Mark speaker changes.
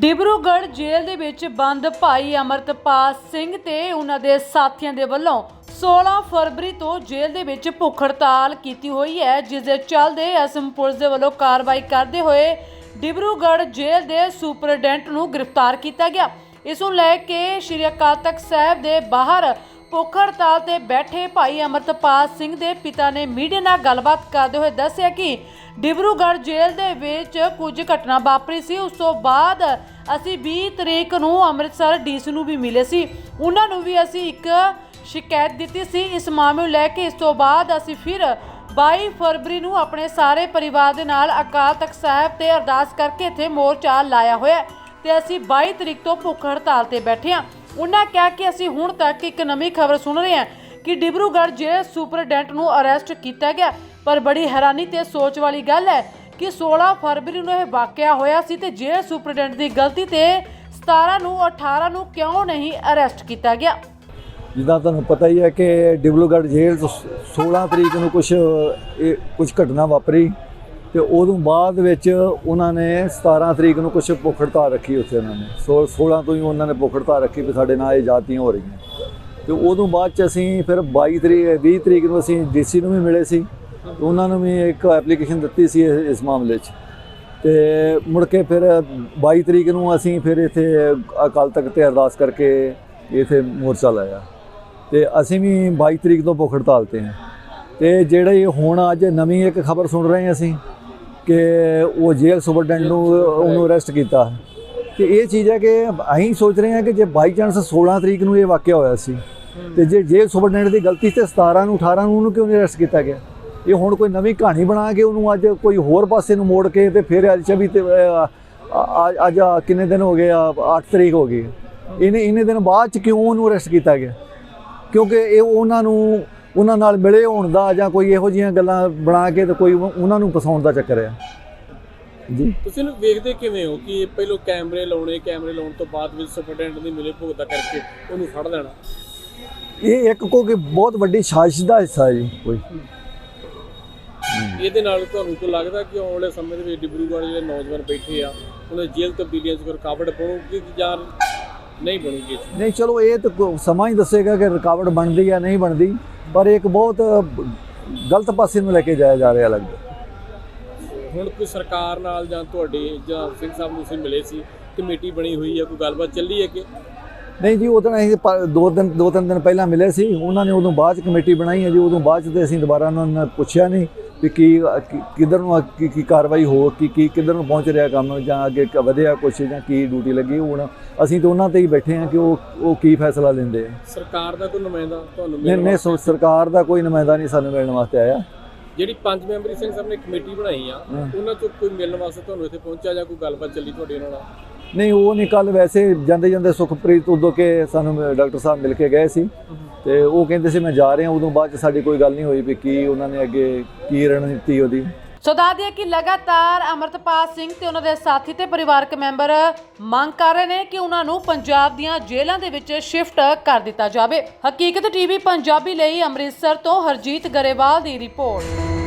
Speaker 1: ਡਿਬਰੂਗੜ੍ਹ ਜੇਲ੍ਹ ਦੇ ਵਿੱਚ ਬੰਦ ਭਾਈ ਅਮਰਤਪਾਲ ਸਿੰਘ ਤੇ ਉਹਨਾਂ ਦੇ ਸਾਥੀਆਂ ਦੇ ਵੱਲੋਂ 16 ਫਰਵਰੀ ਤੋਂ ਜੇਲ੍ਹ ਦੇ ਵਿੱਚ ਭੁੱਖ ਹੜਤਾਲ ਕੀਤੀ ਹੋਈ ਹੈ, ਜਿਸ ਦੇ ਚੱਲਦੇ ਅਸਮ ਪੁਲਿਸ ਦੇ ਵੱਲੋਂ ਕਾਰਵਾਈ ਕਰਦੇ ਹੋਏ ਡਿਬਰੂਗੜ੍ਹ ਜੇਲ੍ਹ ਦੇ ਸੁਪਰਡੈਂਟ ਨੂੰ ਗ੍ਰਿਫਤਾਰ ਕੀਤਾ ਗਿਆ। ਇਸ ਨੂੰ ਲੈ ਕੇ ਸ਼੍ਰੀ ਅਕਾਲ ਤਖਤ ਸਾਹਿਬ ਦੇ ਬਾਹਰ ਭੁੱਖ ਹੜਤਾਲ ਤੇ ਬੈਠੇ ਭਾਈ ਅਮਰਤਪਾਲ ਸਿੰਘ ਦੇ ਪਿਤਾ ਨੇ ਮੀਡੀਆ ਨਾਲ ਗੱਲਬਾਤ ਕਰਦੇ ਹੋਏ ਦੱਸਿਆ ਕਿ ਡਿਬਰੂਗੜ੍ਹ ਜੇਲ੍ਹ ਦੇ ਵਿੱਚ ਕੁਝ ਘਟਨਾ ਵਾਪਰੀ ਸੀ। ਉਸ ਤੋਂ ਬਾਅਦ ਅਸੀਂ 20 ਤਰੀਕ ਨੂੰ ਅੰਮ੍ਰਿਤਸਰ ਡੀਸੀ ਨੂੰ ਵੀ ਮਿਲੇ ਸੀ। ਉਹਨਾਂ ਨੂੰ ਵੀ ਅਸੀਂ ਇੱਕ ਸ਼ਿਕਾਇਤ ਦਿੱਤੀ ਸੀ। ਇਸ ਮਾਮਲੇ ਨੂੰ ਲੈ ਕੇ ਇਸ ਤੋਂ ਬਾਅਦ ਅਸੀਂ ਫਿਰ 22 ਫਰਵਰੀ ਨੂੰ ਆਪਣੇ ਸਾਰੇ ਪਰਿਵਾਰ ਦੇ ਨਾਲ ਅਕਾਲ ਤਖਤ ਸਾਹਿਬ ਤੇ ਅਰਦਾਸ ਕਰਕੇ ਇੱਥੇ ਮੋਰਚਾ ਲਾਇਆ ਹੋਇਆ ਹੈ ਤੇ ਅਸੀਂ 22 ਤਰੀਕ ਤੋਂ ਭੁੱਖ ਹੜਤਾਲ ਤੇ ਬੈਠੇ ਹਾਂ। ਉਹਨਾਂ ਕਿਹਾ ਕਿ ਅਸੀਂ ਹੁਣ ਤੱਕ ਇੱਕ ਨਵੀਂ ਖਬਰ ਸੁਣ ਰਹੇ ਹਾਂ। ਕਿ ਡਿਬਰੂਗੜ੍ਹ ਜੇਲ੍ਹ ਸੁਪਰਡੈਂਟ ਨੂੰ ਅਰੈਸਟ ਕੀਤਾ ਗਿਆ, ਪਰ ਬੜੀ ਹੈਰਾਨੀ ਤੇ ਸੋਚ ਵਾਲੀ ਗੱਲ ਹੈ ਕਿ 16 ਫਰਵਰੀ ਨੂੰ ਇਹ ਵਾਕਿਆ ਹੋਇਆ ਸੀ ਤੇ ਜੇਲ੍ਹ ਸੁਪਰਡੈਂਟ ਦੀ ਗਲਤੀ ਤੇ 17 ਨੂੰ 18 ਨੂੰ ਕਿਉਂ ਨਹੀਂ ਅਰੈਸਟ ਕੀਤਾ ਗਿਆ?
Speaker 2: ਜਿੱਦਾਂ ਤੁਹਾਨੂੰ ਪਤਾ ਹੀ ਹੈ ਕਿ ਡਿਬਲੂਗੜ੍ਹ ਜੇਲ੍ਹ ਤੋਂ 16 ਤਰੀਕ ਨੂੰ ਕੁਝ ਇਹ ਕੁਝ ਘਟਨਾ ਵਾਪਰੀ ਤੇ ਉਦੋਂ ਬਾਅਦ ਵਿੱਚ ਉਹਨਾਂ ਨੇ 17 ਤਰੀਕ ਨੂੰ ਕੁਝ ਭੁੱਖ ਹੜਤਾਲ ਰੱਖੀ ਉੱਥੇ ਉਹਨਾਂ ਨੇ। ਸੋ 16 ਤੋਂ ਹੀ ਉਹਨਾਂ ਨੇ ਭੁੱਖ ਹੜਤਾਲ ਰੱਖੀ ਵੀ ਸਾਡੇ ਨਾਲ ਇਹ ਜਾਤੀਆਂ ਹੋ ਰਹੀਆਂ। ਤੇ ਉਦੋਂ ਬਾਅਦ ਚ ਅਸੀਂ ਫਿਰ 22 ਤਰੀਕ 20 ਤਰੀਕ ਨੂੰ ਅਸੀਂ ਡੀਸੀ ਨੂੰ ਵੀ ਮਿਲੇ ਸੀ। ਉਹਨਾਂ ਨੂੰ ਵੀ ਇੱਕ ਐਪਲੀਕੇਸ਼ਨ ਦਿੱਤੀ ਸੀ ਇਸ ਇਸ ਮਾਮਲੇ 'ਚ। ਤੇ ਮੁੜ ਕੇ ਫਿਰ 22 ਤਰੀਕ ਨੂੰ ਅਸੀਂ ਫਿਰ ਇੱਥੇ ਅਕਾਲ ਤਖਤ ਤੇ ਅਰਦਾਸ ਕਰਕੇ ਇੱਥੇ ਮੋਰਚਾ ਲਾਇਆ। ਤੇ ਅਸੀਂ ਵੀ 22 ਤਰੀਕ ਤੋਂ ਭੁੱਖ ਹੜਤਾਲ ਤੇ ਹਾਂ। ਤੇ ਜਿਹੜੇ ਹੁਣ ਅੱਜ ਨਵੀਂ ਇੱਕ ਖਬਰ ਸੁਣ ਰਹੇ ਹਾਂ ਅਸੀਂ ਕਿ ਉਹ ਜੇਲ੍ਹ ਸੁਪਰਡੈਂਟ ਨੂੰ, ਉਹਨੂੰ ਅਰੈਸਟ ਕੀਤਾ। ਤੇ ਇਹ ਚੀਜ਼ ਹੈ ਕਿ ਅਸੀਂ ਸੋਚ ਰਹੇ ਹਾਂ ਕਿ ਜੇ ਬਾਈ ਚਾਂਸ 16 ਤਰੀਕ ਨੂੰ ਇਹ ਵਾਕਿਆ ਹੋਇਆ ਸੀ ਤੇ ਜੇ ਜੇ ਸੁਪਰਡੈਂਟ ਦੀ ਗਲਤੀ ਤੇ 17 ਨੂੰ 18 ਨੂੰ ਉਹਨੂੰ ਕਿਉਂ ਨਹੀਂ ਅਰੈਸਟ ਕੀਤਾ ਗਿਆ? ਇਹ ਹੁਣ ਕੋਈ ਨਵੀਂ ਕਹਾਣੀ ਬਣਾ ਕੇ ਉਹਨੂੰ ਅੱਜ ਕੋਈ ਹੋਰ ਪਾਸੇ ਨੂੰ ਮੋੜ ਕੇ ਤੇ ਫਿਰ ਅੱਜ 24 ਤੇ ਅ, ਅੱਜ ਕਿੰਨੇ ਦਿਨ ਹੋ ਗਏ ਆ? 8 ਤਰੀਕ ਹੋ ਗਈ। ਇਹਨੇ ਇਹਨੇ ਦਿਨ ਬਾਅਦ ਚ ਕਿਉਂ ਉਹਨੂੰ ਅਰੈਸਟ ਕੀਤਾ ਗਿਆ? ਕਿਉਂਕਿ ਇਹ ਉਹਨਾਂ ਨੂੰ ਉਹਨਾਂ ਨਾਲ ਮਿਲੇ ਹੋਣ ਦਾ ਜਾਂ ਕੋਈ ਇਹੋ ਜਿਹੀਆਂ ਗੱਲਾਂ ਬਣਾ ਕੇ ਤੇ ਕੋਈ ਉਹਨਾਂ ਨੂੰ ਫਸਾਉਣ ਦਾ ਚੱਕਰ ਆ। ਜੀ।
Speaker 3: ਤੁਸੀਂ ਨੂੰ ਵੇਖਦੇ ਕਿਵੇਂ ਹੋ ਕਿ ਪਹਿਲੋਂ ਕੈਮਰੇ ਲਾਉਣੇ ਕੈਮਰੇ ਲਾਉਣ ਤੋਂ ਬਾਅਦ ਵਿੱਚ ਸੁਪਰਡੈਂਟ ਦੀ ਮਿਲੇ ਭੁਗਤਾ ਕਰਕੇ ਉਹਨੂੰ ਫੜ ਲੈਣਾ?
Speaker 2: ਇਹ ਇੱਕ ਕੋ ਕਿ ਬਹੁਤ ਵੱਡੀ ਸਾਜ਼ਿਸ਼ ਦਾ ਹਿੱਸਾ ਹੈ ਜੀ ਕੋਈ।
Speaker 3: ਇਹਦੇ ਨਾਲ ਤੁਹਾਨੂੰ ਕੋਈ ਲੱਗਦਾ ਕਿ ਆਉਣ ਵਾਲੇ ਸਮੇਂ ਦੇ ਵਿੱਚ ਡਿਬਰੂਗੜ੍ਹ ਜਿਹੜੇ ਨੌਜਵਾਨ ਬੈਠੇ ਆ ਉਹਨਾਂ ਦੀ ਜੇਲ੍ਹ ਤਬਦੀਲੀਆਂ 'ਚ ਰੁਕਾਵਟ ਪਊਗੀ ਜਾਂ ਨਹੀਂ ਬਣੂਗੀ?
Speaker 2: ਨਹੀਂ ਚਲੋ ਇਹ ਤਾਂ ਕੋ- ਸਮਾਂ ਹੀ ਦੱਸੇਗਾ ਕਿ ਰੁਕਾਵਟ ਬਣਦੀ ਜਾਂ ਨਹੀਂ ਬਣਦੀ ਪਰ ਇੱਕ ਬਹੁਤ ਗਲਤ ਪਾਸੇ ਨੂੰ ਲੈ ਕੇ ਜਾਇਆ ਜਾ ਰਿਹਾ ਲੱਗਦਾ।
Speaker 3: ਹੁਣ ਕੋਈ ਸਰਕਾਰ ਨਾਲ ਜਾਂ ਤੁਹਾਡੇ ਜਾਂ ਸਿੰਘ ਸਾਹਿਬ ਨੂੰ ਤੁਸੀਂ ਮਿਲੇ ਸੀ ਕਮੇਟੀ ਬਣੀ ਹੋਈ ਹੈ ਕੋਈ ਗੱਲਬਾਤ ਚੱਲੀ ਹੈ ਕਿ
Speaker 2: ਨਹੀਂ ਜੀ ਉਦੋਂ ਅਸੀਂ ਪ- ਦੋ ਦਿਨ ਦੋ ਤਿੰਨ ਦਿਨ ਪਹਿਲਾਂ ਮਿਲੇ ਸੀ। ਉਹਨਾਂ ਨੇ ਉਦੋਂ ਬਾਅਦ ਚ ਕਮੇਟੀ ਬਣਾਈ ਹੈ ਜੀ। ਉਦੋਂ ਬਾਅਦ ਚ ਤੇ ਅਸੀਂ ਦੁਬਾਰਾ ਉਹਨਾਂ ਨੂੰ ਪੁੱਛਿਆ ਨਹੀਂ ਵੀ ਕੀ ਕੀ- ਕਿੱਧਰ ਨੂੰ ਆ- ਕੀ ਕੀ ਕਾਰਵਾਈ ਹੋ ਕੀ ਕੀ ਕਿੱਧਰ ਨੂੰ ਪਹੁੰਚ ਰਿਹਾ ਕੰਮ ਜਾਂ ਅੱਗੇ ਕ- ਵਧਿਆ ਕੁਛ ਜਾਂ ਕੀ ਡਿਊਟੀ ਲੱਗੀ ਹੁਣ। ਅਸੀਂ ਤਾਂ ਉਹਨਾਂ ਤੇ ਹੀ ਬੈਠੇ ਹਾਂ ਕਿ ਉਹ ਉਹ ਕੀ ਫੈਸਲਾ ਲੈਂਦੇ ਆ।
Speaker 3: ਸਰਕਾਰ ਦਾ ਕੋਈ ਨੁਮਾਇੰਦਾ ਤੁਹਾਨੂੰ
Speaker 2: ਨਹੀਂ
Speaker 3: ਮਿਲਣ
Speaker 2: ਨਹੀਂ ਸੋ- ਸਰਕਾਰ ਦਾ ਕੋਈ ਨੁਮਾਇੰਦਾ ਨਹੀਂ ਸਾਨੂੰ ਮਿਲਣ ਵਾਸਤੇ ਆਇਆ।
Speaker 3: ਜਿਹੜੀ ਪੰਜ ਮੈਂਬਰੀ ਸਿੰਘ ਸਾਹਿਬ ਨੇ ਕਮੇਟੀ ਬਣਾਈ ਆ। ਉਹਨਾਂ ਚੋਂ ਕੋਈ ਮਿਲਣ ਵਾਸਤੇ ਤੁਹਾਨੂੰ ਇੱਥੇ ਪਹੁੰਚਿਆ ਜਾਂ ਕੋਈ ਗੱਲਬਾਤ ਚੱਲੀ ਤੁਹਾਡੀ ਨਾਲ?
Speaker 2: ਨਹੀਂ ਉਹ ਨਹੀਂ ਕੱਲ ਵੈਸੇ ਜਾਂਦੇ ਜਾਂਦੇ ਸੁਖਪ੍ਰੀਤ ਉਦੋਂ ਕੇ ਸਾਨੂੰ ਡਾਕਟਰ ਸਾਹਿਬ ਮਿਲ ਕੇ ਗਏ ਸੀ। ਤੇ ਉਹ ਕਹਿੰਦੇ ਸੀ ਮੈਂ ਜਾ ਰਿਹਾ ਉਦੋਂ ਬਾਅਦ ਚ ਸਾਡੀ ਕੋਈ ਗੱਲ ਨਹੀਂ ਹੋਈ ਵੀ ਕੀ ਉਹਨਾਂ ਨੇ ਅੱਗੇ ਕੀ ਰਣਨੀਤੀ ਉਹਦੀ?
Speaker 1: ਸੋ ਦੱਸ ਦਈਏ ਕਿ ਲਗਾਤਾਰ ਅਮਰਤਪਾਲ ਸਿੰਘ ਤੇ ਉਹਨਾਂ ਦੇ ਸਾਥੀ ਤੇ ਪਰਿਵਾਰਕ ਮੈਂਬਰ ਮੰਗ ਕਰ ਰਹੇ ਨੇ ਕਿ ਉਹਨਾਂ ਨੂੰ ਪੰਜਾਬ ਦੀਆਂ ਜੇਲ੍ਹਾਂ ਦੇ ਵਿੱਚ ਸ਼ਿਫਟ ਕਰ ਦਿੱਤਾ ਜਾਵੇ। ਹਕੀਕਤ ਟੀਵੀ ਪੰਜਾਬੀ ਲਈ ਅੰਮ੍ਰਿਤਸਰ ਤੋਂ ਹਰਜੀਤ ਗਰੇਵਾਲ ਦੀ ਰਿਪੋਰਟ।